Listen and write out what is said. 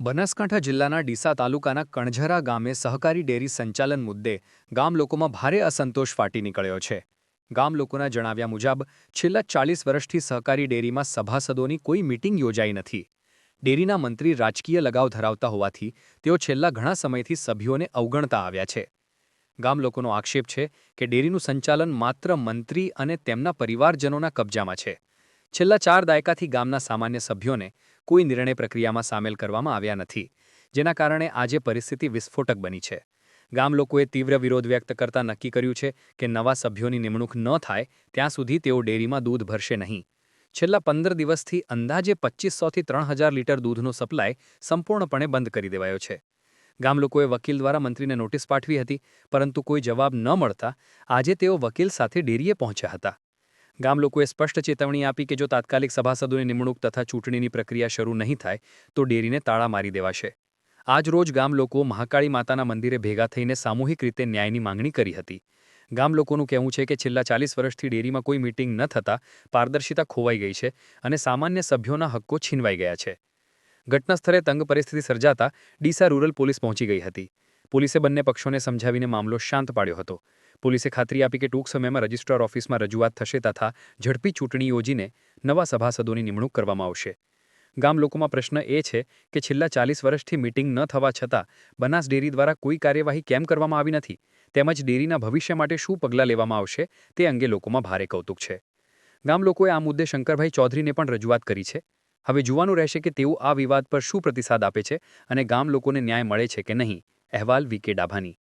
બનાસકાંઠા જિલ્લાના ડીસા તાલુકાના કણઝરા ગામે સહકારી ડેરી સંચાલન મુદ્દે ગામ લોકોમાં ભારે અસંતોષ ફાટી નીકળ્યો છે. ગામ લોકોના જણાવ્યા મુજબ, છેલ્લા ચાલીસ વર્ષથી સહકારી ડેરીમાં સભાસદોની કોઈ મીટિંગ યોજાઈ નથી. ડેરીના મંત્રી રાજકીય લગાવ ધરાવતા હોવાથી તેઓ છેલ્લા ઘણા સમયથી સભ્યોને અવગણતા આવ્યા છે. ગામ લોકોનો આક્ષેપ છે કે ડેરીનું સંચાલન માત્ર મંત્રી અને તેમના પરિવારજનોના કબજામાં છે. છેલ્લા ચાર દાયકાથી ગામના સામાન્ય સભ્યોને કોઈ નિર્ણય પ્રક્રિયામાં સામેલ કરવામાં આવ્યા નથી, જેના કારણે આજે પરિસ્થિતિ વિસ્ફોટક બની છે. ગામ લોકોએ તીવ્ર વિરોધ વ્યક્ત કરતા નક્કી કર્યું છે કે નવા સભ્યોની નિમણૂક ન થાય, ત્યાં સુધી તેઓ ડેરીમાં દૂધ ભરશે નહીં. છેલ્લા પંદર દિવસથી અંદાજે પચીસોથી ત્રણ હજાર લીટર દૂધનો સપ્લાય સંપૂર્ણપણે બંધ કરી દેવાયો છે. ગામ લોકોએ વકીલ દ્વારા મંત્રીને નોટિસ પાઠવી હતી, પરંતુ કોઈ જવાબ ન મળતા આજે તેઓ વકીલ સાથે ડેરીએ પહોંચ્યા હતા. ગામ લોકોએ સ્પષ્ટ ચેતવણી આપી કે જો તાત્કાલિક સભાસદોની નિમણૂક તથા ચૂંટણીની પ્રક્રિયા શરૂ નહીં થાય, તો ડેરીને તાળા મારી દેવાશે. આજ રોજ ગામ લોકો મહાકાળી માતાના મંદિરે ભેગા થઈને સામૂહિક રીતે ન્યાયની માંગણી કરી હતી. ગામ લોકોનું કહેવું છે કે છેલ્લા ચાલીસ વર્ષથી ડેરીમાં કોઈ મીટિંગ ન થતાં પારદર્શિતા ખોવાઈ ગઈ છે અને સામાન્ય સભ્યોના હક્કો છીનવાઈ ગયા છે. ઘટનાસ્થળે તંગ પરિસ્થિતિ સર્જાતા ડીસા રૂરલ પોલીસ પહોંચી ગઈ હતી. પોલીસે બંને પક્ષોને સમજાવીને મામલો શાંત પાડ્યો હતો. પોલીસે ખાતરી આપી કે ટૂંક સમયમાં રજિસ્ટ્રાર ઓફિસમાં રજૂઆત થશે તથા ઝડપી ચૂંટણી યોજીને નવા સભાસદોની નિમણૂક કરવામાં આવશે. ગામ લોકોમાં પ્રશ્ન એ છે કે છેલ્લા ચાલીસ વર્ષથી મીટિંગ ન થવા છતાં બનાસ ડેરી દ્વારા કોઈ કાર્યવાહી કેમ કરવામાં આવી નથી? તેમજ ડેરીના ભવિષ્ય માટે શું પગલાં લેવામાં આવશે? તે અંગે લોકોમાં ભારે કૌતુક છે. ગામ લોકોએ આ મુદ્દે શંકરભાઈ ચૌધરીને પણ રજૂઆત કરી છે. હવે જોવાનું રહેશે કે તેઓ આ વિવાદ પર શું પ્રતિસાદ આપે છે અને ગામ લોકોને ન્યાય મળે છે કે નહીં. અહેવાલ વી કે ડાભાની.